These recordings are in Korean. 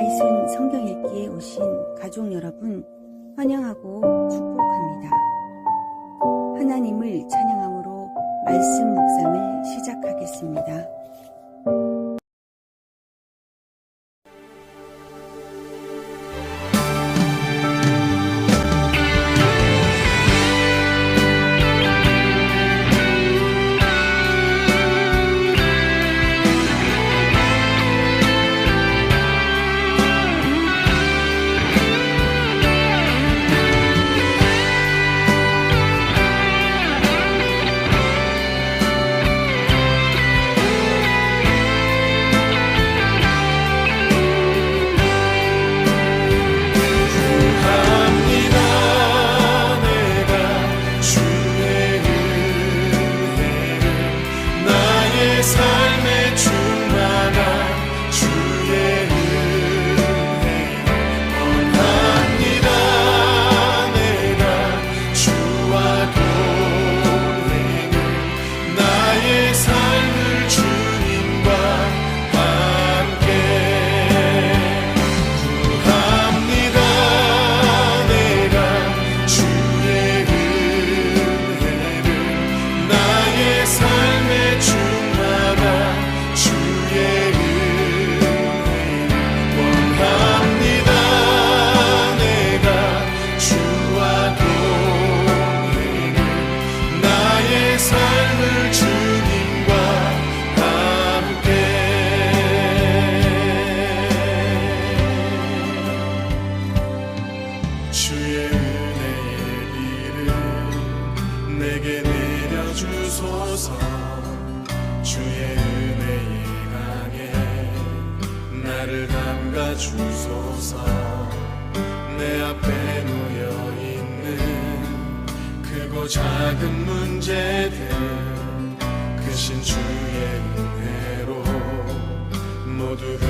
와이슨 성경 읽기에 오신 가족 여러분 환영하고 축복합니다. 하나님을 찬양함으로 말씀 묵상을 시작하겠습니다. do.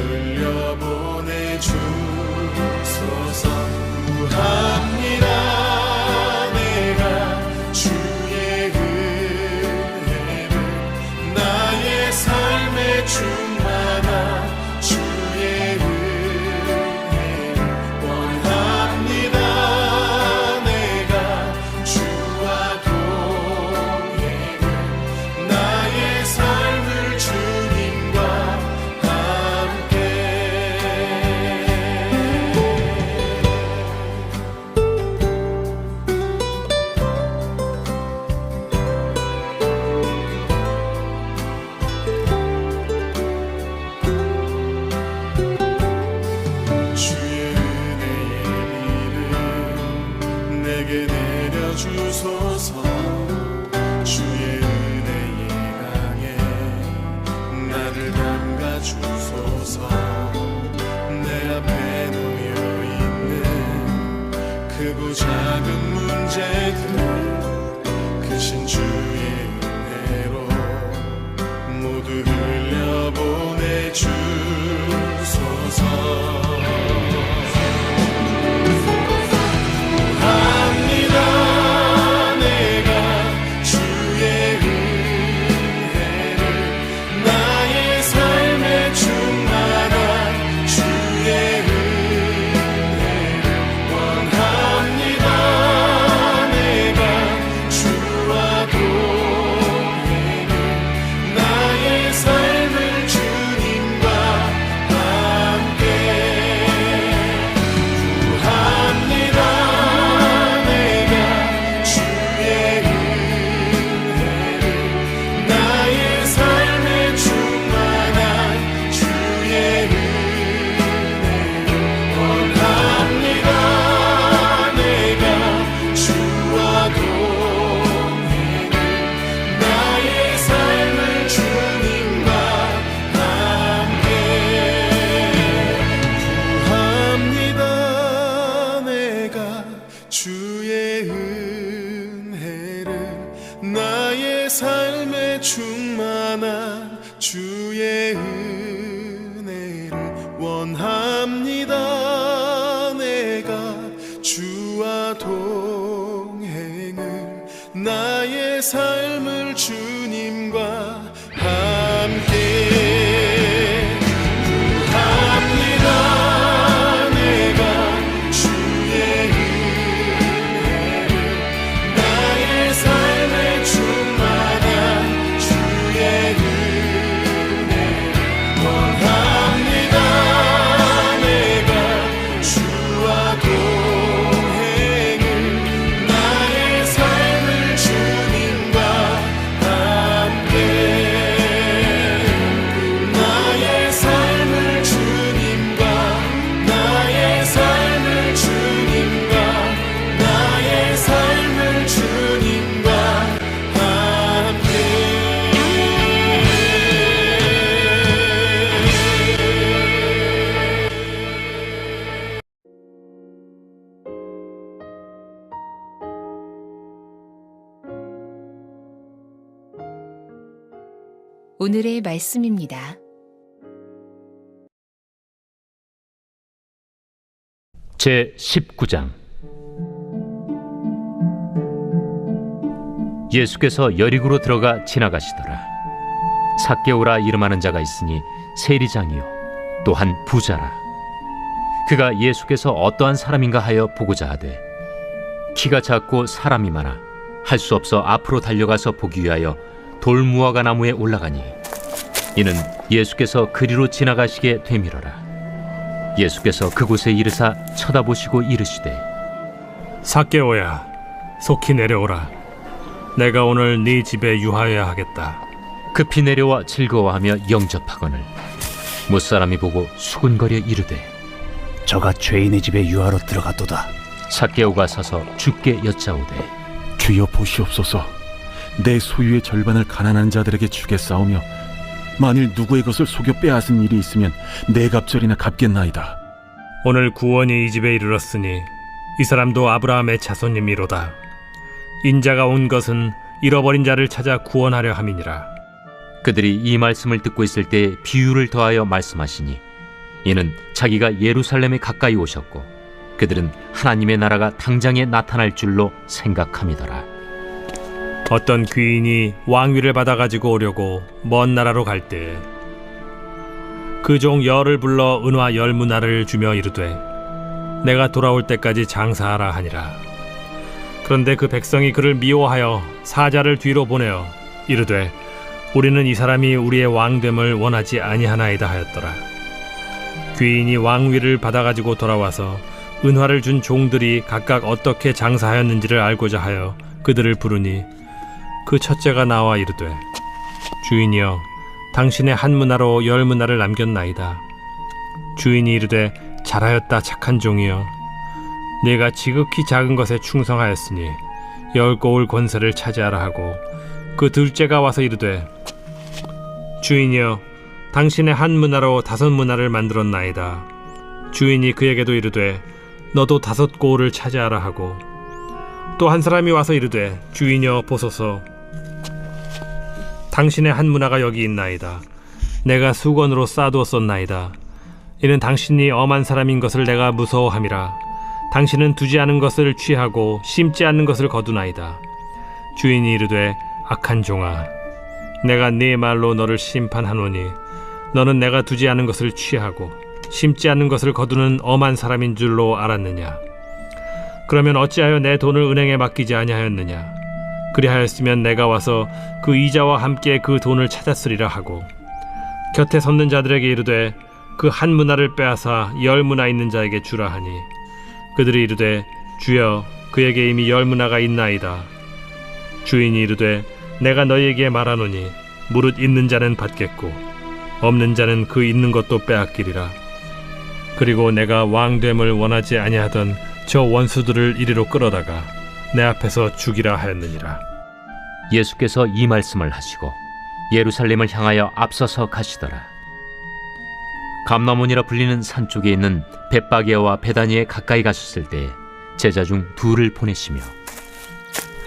오늘의 말씀입니다. 제 19장. 예수께서 여리고로 들어가 지나가시더라. 삭개오라 이름하는 자가 있으니 세리장이요 또한 부자라. 그가 예수께서 어떠한 사람인가 하여 보고자 하되 키가 작고 사람이 많아 할 수 없어 앞으로 달려가서 보기 위하여 돌무화과 나무에 올라가니 이는 예수께서 그리로 지나가시게 되밀어라 예수께서 그곳에 이르사 쳐다보시고 이르시되 사개오야, 속히 내려오라. 내가 오늘 네 집에 유하여야 하겠다. 급히 내려와 즐거워하며 영접하거늘 못사람이 보고 수군거려 이르되 저가 죄인의 집에 유하러 들어갔도다. 사개오가 서서 주께 여짜오되 주여 보시옵소서 내 소유의 절반을 가난한 자들에게 주겠사오며 만일 누구의 것을 속여 빼앗은 일이 있으면 내 갑절이나 갚겠나이다 오늘 구원이 이 집에 이르렀으니 이 사람도 아브라함의 자손님이로다. 인자가 온 것은 잃어버린 자를 찾아 구원하려 함이니라. 그들이 이 말씀을 듣고 있을 때 비유를 더하여 말씀하시니 이는 자기가 예루살렘에 가까이 오셨고 그들은 하나님의 나라가 당장에 나타날 줄로 생각함이더라 어떤 귀인이 왕위를 받아 가지고 오려고 먼 나라로 갈 때 그 종 열을 불러 은화 열 문화를 주며 이르되 내가 돌아올 때까지 장사하라 하니라. 그런데 그 백성이 그를 미워하여 사자를 뒤로 보내어 이르되 우리는 이 사람이 우리의 왕됨을 원하지 아니하나이다 하였더라. 귀인이 왕위를 받아 가지고 돌아와서 은화를 준 종들이 각각 어떻게 장사하였는지를 알고자 하여 그들을 부르니 그 첫째가 나와 이르되 주인이여 당신의 한 문화로 열 문화를 남겼나이다. 주인이 이르되 잘하였다 착한 종이여. 네가 지극히 작은 것에 충성하였으니 열 고울 권세를 차지하라 하고 그 둘째가 와서 이르되 주인이여 당신의 한 문화로 다섯 문화를 만들었나이다. 주인이 그에게도 이르되 너도 다섯 고울을 차지하라 하고 또 한 사람이 와서 이르되 주인여 보소서 당신의 한 문화가 여기 있나이다. 내가 수건으로 싸두었었나이다. 이는 당신이 엄한 사람인 것을 내가 무서워함이라. 당신은 두지 않은 것을 취하고 심지 않는 것을 거두나이다. 주인이 이르되 악한 종아 내가 네 말로 너를 심판하노니 너는 내가 두지 않은 것을 취하고 심지 않는 것을 거두는 엄한 사람인 줄로 알았느냐? 그러면 어찌하여 내 돈을 은행에 맡기지 아니하였느냐 그리하였으면 내가 와서 그 이자와 함께 그 돈을 찾았으리라 하고 곁에 섰는 자들에게 이르되 그 한 문화를 빼앗아 열 문화 있는 자에게 주라 하니 그들이 이르되 주여 그에게 이미 열 문화가 있나이다. 주인이 이르되 내가 너희에게 말하노니 무릇 있는 자는 받겠고 없는 자는 그 있는 것도 빼앗기리라. 그리고 내가 왕됨을 원하지 아니하던 저 원수들을 이리로 끌어다가 내 앞에서 죽이라 하였느니라. 예수께서 이 말씀을 하시고 예루살렘을 향하여 앞서서 가시더라. 감나몬이라 불리는 산 쪽에 있는 벳바게와 베다니에 가까이 가셨을 때 제자 중 둘을 보내시며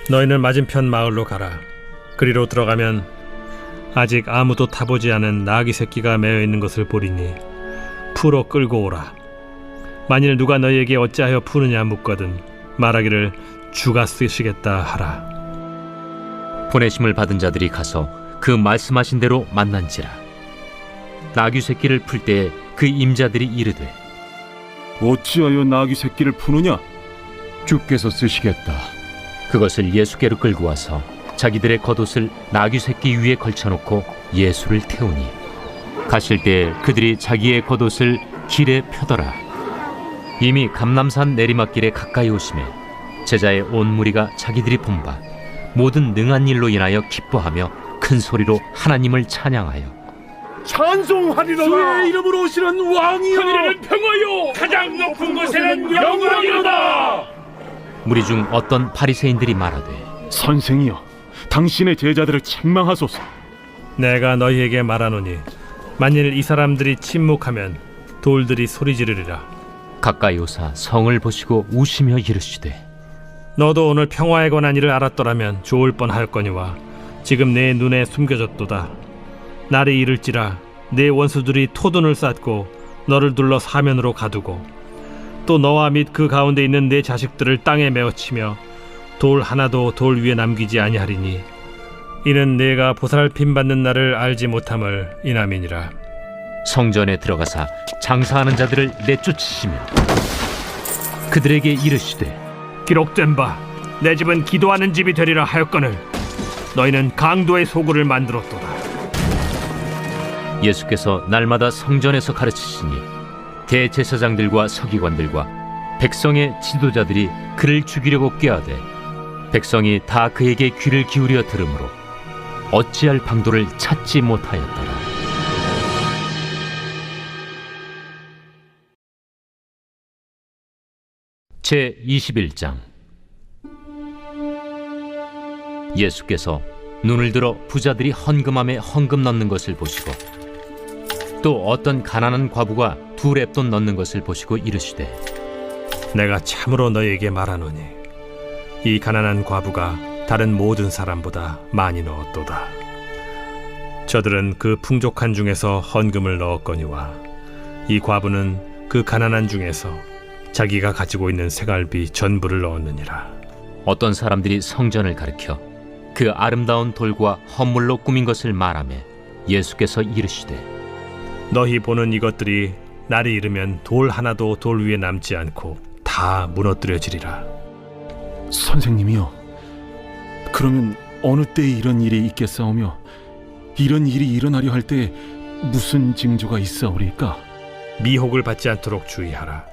너희는 맞은편 마을로 가라. 그리로 들어가면 아직 아무도 타보지 않은 나귀 새끼가 매어 있는 것을 보리니 풀어 끌고 오라. 만일 누가 너희에게 어찌하여 푸느냐 묻거든 말하기를 주가 쓰시겠다 하라. 보내심을 받은 자들이 가서 그 말씀하신 대로 만난지라 나귀 새끼를 풀때그 임자들이 이르되 어찌하여 나귀 새끼를 푸느냐 주께서 쓰시겠다. 그것을 예수께로 끌고 와서 자기들의 겉옷을 나귀 새끼 위에 걸쳐놓고 예수를 태우니 가실 때 그들이 자기의 겉옷을 길에 펴더라 이미 감남산 내리막길에 가까이 오심에 제자의 온 무리가 자기들이 본 바 모든 능한 일로 인하여 기뻐하며 큰 소리로 하나님을 찬양하여 찬송하리로다 주의 이름으로 오시는 왕이여 하늘에는 평화요 가장 높은 곳에는 영광이로다. 무리 중 어떤 바리새인들이 말하되 선생이여 당신의 제자들을 책망하소서 내가 너희에게 말하노니 만일 이 사람들이 침묵하면 돌들이 소리 지르리라. 가까이 오사 성을 보시고 우시며 이르시되 너도 오늘 평화에 관한 일을 알았더라면 좋을 뻔하였거니와 지금 내 눈에 숨겨졌도다. 날이 이를지라 내 원수들이 토둔을 쌓고 너를 둘러 사면으로 가두고 또 너와 및 그 가운데 있는 내 자식들을 땅에 메어치며 돌 하나도 돌 위에 남기지 아니하리니 이는 내가 보살핌 받는 날을 알지 못함을 이남이니라 성전에 들어가사 장사하는 자들을 내쫓으시며 그들에게 이르시되 기록된 바 내 집은 기도하는 집이 되리라 하였거늘 너희는 강도의 소굴을 만들었도다 예수께서 날마다 성전에서 가르치시니 대제사장들과 서기관들과 백성의 지도자들이 그를 죽이려고 꾀하되 백성이 다 그에게 귀를 기울여 들으므로 어찌할 방도를 찾지 못하였더라. 제 21장 예수께서 눈을 들어 부자들이 헌금함에 헌금 넣는 것을 보시고 또 어떤 가난한 과부가 두 랩돈 넣는 것을 보시고 이르시되 내가 참으로 너희에게 말하노니 이 가난한 과부가 다른 모든 사람보다 많이 넣었도다. 저들은 그 풍족한 중에서 헌금을 넣었거니와 이 과부는 그 가난한 중에서 자기가 가지고 있는 생활비 전부를 넣었느니라. 어떤 사람들이 성전을 가리켜 그 아름다운 돌과 헌물로 꾸민 것을 말하며 예수께서 이르시되 너희 보는 이것들이 날이 이르면 돌 하나도 돌 위에 남지 않고 다 무너뜨려지리라. 선생님이요. 그러면 어느 때에 이런 일이 있겠사오며 이런 일이 일어나려 할때 무슨 징조가 있사오리까? 미혹을 받지 않도록 주의하라.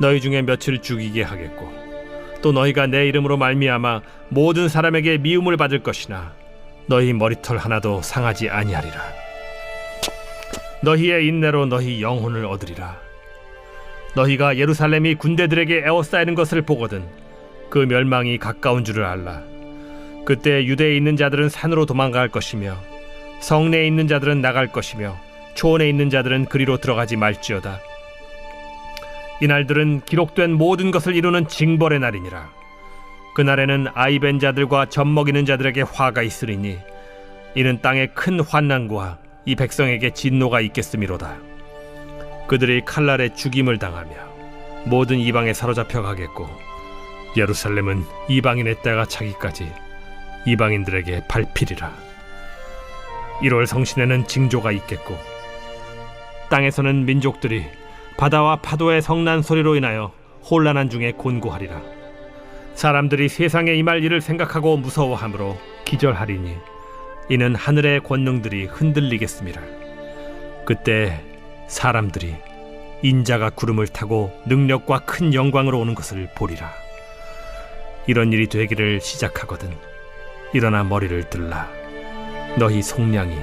너희 중에 며칠 죽이게 하겠고 또 너희가 내 이름으로 말미암아 모든 사람에게 미움을 받을 것이나 너희 머리털 하나도 상하지 아니하리라. 너희의 인내로 너희 영혼을 얻으리라. 너희가 예루살렘이 군대들에게 에워싸이는 것을 보거든 그 멸망이 가까운 줄을 알라. 그때 유대에 있는 자들은 산으로 도망갈 것이며 성내에 있는 자들은 나갈 것이며 초원에 있는 자들은 그리로 들어가지 말지어다. 이날들은 기록된 모든 것을 이루는 징벌의 날이니라. 그날에는 아이벤 자들과 젖먹이는 자들에게 화가 있으리니 이는 땅에 큰 환난과 이 백성에게 진노가 있겠음이로다. 그들이 칼날에 죽임을 당하며 모든 이방에 사로잡혀 가겠고 예루살렘은 이방인의 때가 차기까지 이방인들에게 밟히리라. 1월 성신에는 징조가 있겠고 땅에서는 민족들이 바다와 파도의 성난 소리로 인하여 혼란한 중에 곤고하리라. 사람들이 세상에 임할 일을 생각하고 무서워하므로 기절하리니 이는 하늘의 권능들이 흔들리겠습니다. 그때 사람들이 인자가 구름을 타고 능력과 큰 영광으로 오는 것을 보리라. 이런 일이 되기를 시작하거든 일어나 머리를 들라. 너희 속량이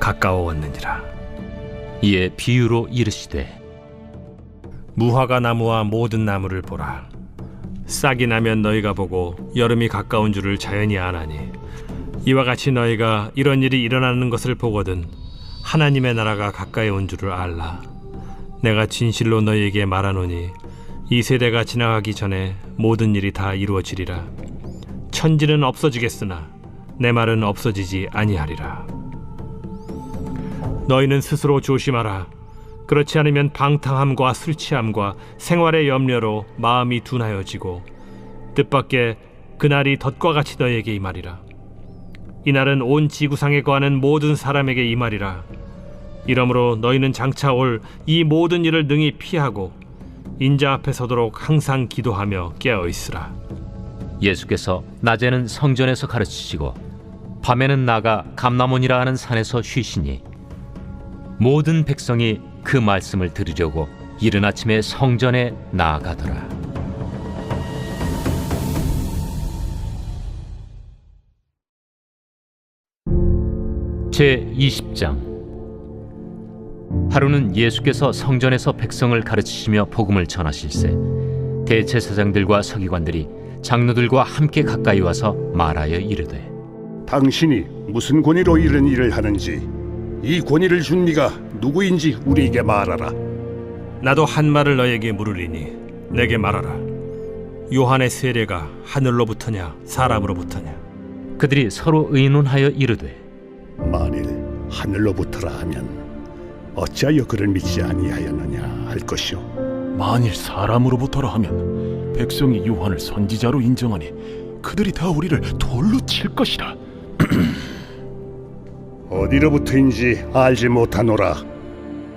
가까워왔느니라. 이에 비유로 이르시되 무화과 나무와 모든 나무를 보라. 싹이 나면 너희가 보고 여름이 가까운 줄을 자연히 아나니 이와 같이 너희가 이런 일이 일어나는 것을 보거든 하나님의 나라가 가까이 온 줄을 알라. 내가 진실로 너희에게 말하노니 이 세대가 지나가기 전에 모든 일이 다 이루어지리라. 천지는 없어지겠으나 내 말은 없어지지 아니하리라. 너희는 스스로 조심하라. 그렇지 않으면 방탕함과 술 취함과 생활의 염려로 마음이 둔하여지고 뜻밖의 그날이 덫과 같이 너희에게 임하리라. 이날은 온 지구상에 거하는 모든 사람에게 임하리라. 이러므로 너희는 장차 올 이 모든 일을 능히 피하고 인자 앞에 서도록 항상 기도하며 깨어 있으라. 예수께서 낮에는 성전에서 가르치시고 밤에는 나가 감나몬이라 하는 산에서 쉬시니 모든 백성이 그 말씀을 들으려고 이른 아침에 성전에 나아가더라. 제 20장 하루는 예수께서 성전에서 백성을 가르치시며 복음을 전하실세 대제사장들과 서기관들이 장로들과 함께 가까이 와서 말하여 이르되 당신이 무슨 권위로 이런 일을 하는지 이 권위를 준 네가 누구인지 우리에게 말하라. 나도 한 말을 너에게 물으리니 내게 말하라. 요한의 세례가 하늘로부터냐 사람으로부터냐? 그들이 서로 의논하여 이르되 만일 하늘로부터라 하면 어찌하여 그를 믿지 아니하였느냐 할 것이요. 만일 사람으로부터라 하면 백성이 요한을 선지자로 인정하니 그들이 다 우리를 돌로 칠 것이라. 어디로부터인지 알지 못하노라.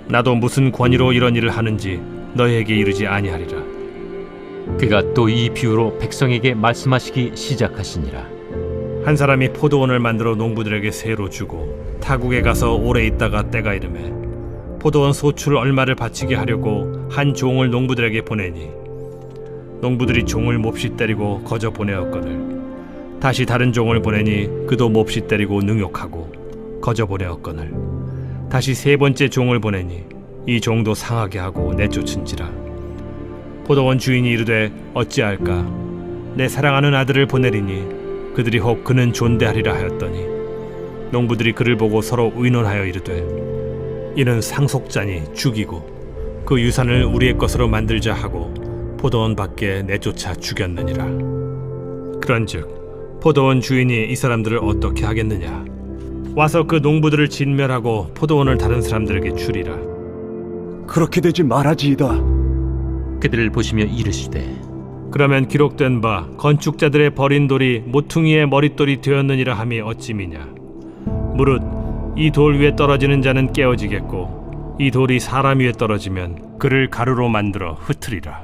나도 무슨 권위로 이런 일을 하는지 너에게 이르지 아니하리라. 그가 또 이 비유로 백성에게 말씀하시기 시작하시니라 한 사람이 포도원을 만들어 농부들에게 새로 주고 타국에 가서 오래 있다가 때가 이르매 포도원 소출 얼마를 바치게 하려고 한 종을 농부들에게 보내니 농부들이 종을 몹시 때리고 거저 보내었거늘 다시 다른 종을 보내니 그도 몹시 때리고 능욕하고 거저 보내었거늘. 다시 세 번째 종을 보내니 이 종도 상하게 하고 내쫓은지라. 포도원 주인이 이르되 어찌할까? 내 사랑하는 아들을 보내리니 그들이 혹 그는 존대하리라 하였더니. 농부들이 그를 보고 서로 의논하여 이르되 이는 상속자니 죽이고 그 유산을 우리의 것으로 만들자 하고 포도원 밖에 내쫓아 죽였느니라. 그런즉 포도원 주인이 이 사람들을 어떻게 하겠느냐 와서 그 농부들을 진멸하고 포도원을 다른 사람들에게 주리라. 그렇게 되지 말아지이다. 그들을 보시며 이르시되 그러면 기록된 바 건축자들의 버린 돌이 모퉁이의 머릿돌이 되었느니라 함이 어찌미냐? 무릇 이 돌 위에 떨어지는 자는 깨어지겠고 이 돌이 사람 위에 떨어지면 그를 가루로 만들어 흩으리라.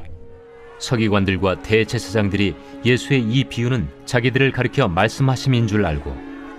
서기관들과 대제사장들이 예수의 이 비유는 자기들을 가리켜 말씀하심인 줄 알고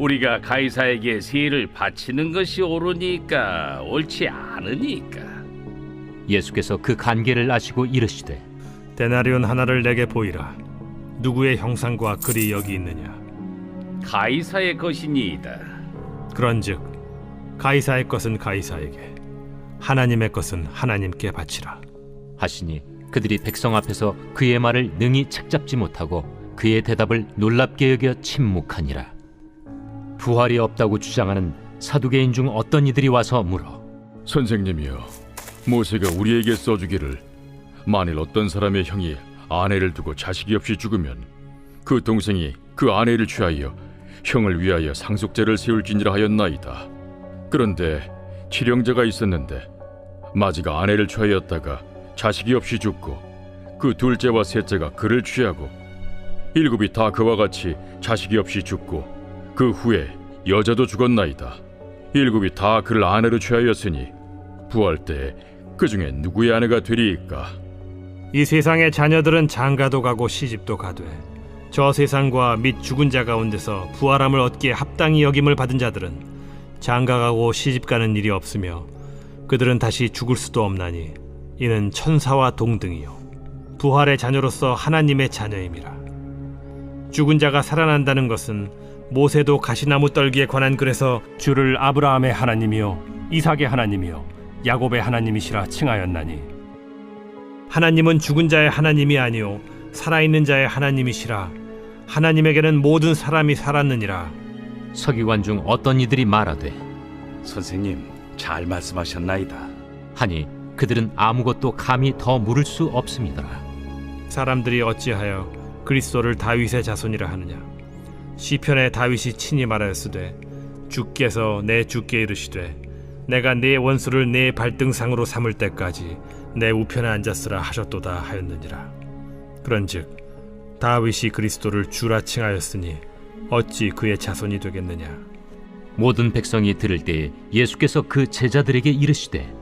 우리가 가이사에게 세를 바치는 것이 옳으니까 옳지 않으니까. 예수께서 그 간계를 아시고 이르시되 데나리온 하나를 내게 보이라. 누구의 형상과 글이 여기 있느냐? 가이사의 것이니이다. 그런즉 가이사의 것은 가이사에게 하나님의 것은 하나님께 바치라. 하시니 그들이 백성 앞에서 그의 말을 능히 책잡지 못하고 그의 대답을 놀랍게 여겨 침묵하니라 부활이 없다고 주장하는 사두개인 중 어떤 이들이 와서 물어? 선생님이여 모세가 우리에게 써주기를 만일 어떤 사람의 형이 아내를 두고 자식이 없이 죽으면 그 동생이 그 아내를 취하여 형을 위하여 상속제를 세울지니라 하였나이다. 그런데 칠형제가 있었는데 마지가 아내를 취하였다가 자식이 없이 죽고 그 둘째와 셋째가 그를 취하고 일곱이 다 그와 같이 자식이 없이 죽고 그 후에 여자도 죽었나이다. 일곱이 다 그를 아내로 취하였으니 부활 때그 중에 누구의 아내가 되리이까? 이 세상의 자녀들은 장가도 가고 시집도 가되 저 세상과 및 죽은 자 가운데서 부활함을 얻기에 합당히 여김을 받은 자들은 장가가고 시집가는 일이 없으며 그들은 다시 죽을 수도 없나니 이는 천사와 동등이요. 부활의 자녀로서 하나님의 자녀임이라. 죽은 자가 살아난다는 것은 모세도 가시나무 떨기에 관한 글에서 주를 아브라함의 하나님이요 이삭의 하나님이요 야곱의 하나님이시라 칭하였나니 하나님은 죽은 자의 하나님이 아니요 살아있는 자의 하나님이시라 하나님에게는 모든 사람이 살았느니라 서기관 중 어떤 이들이 말하되 선생님 잘 말씀하셨나이다. 하니 그들은 아무것도 감히 더 물을 수 없습니다. 사람들이 어찌하여 그리스도를 다윗의 자손이라 하느냐 시편에 다윗이 친히 말하였으되 주께서 내 주께 이르시되 내가 네 원수를 네 발등상으로 삼을 때까지 내 우편에 앉았으라 하셨도다 하였느니라 그런즉 다윗이 그리스도를 주라 칭하였으니 어찌 그의 자손이 되겠느냐 모든 백성이 들을 때 예수께서 그 제자들에게 이르시되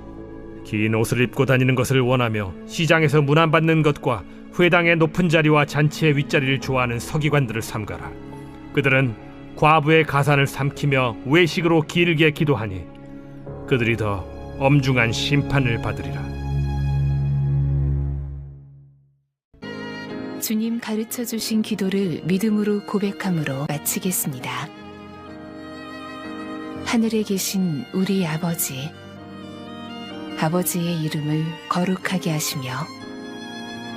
긴 옷을 입고 다니는 것을 원하며 시장에서 문안받는 것과 회당의 높은 자리와 잔치의 윗자리를 좋아하는 서기관들을 삼가라. 그들은 과부의 가산을 삼키며 외식으로 길게 기도하니 그들이 더 엄중한 심판을 받으리라. 주님 가르쳐 주신 기도를 믿음으로 고백함으로 마치겠습니다. 하늘에 계신 우리 아버지, 아버지의 이름을 거룩하게 하시며,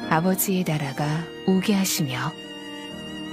아버지의 나라가 오게 하시며,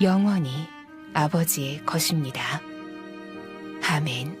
영원히 아버지의 것입니다. 아멘.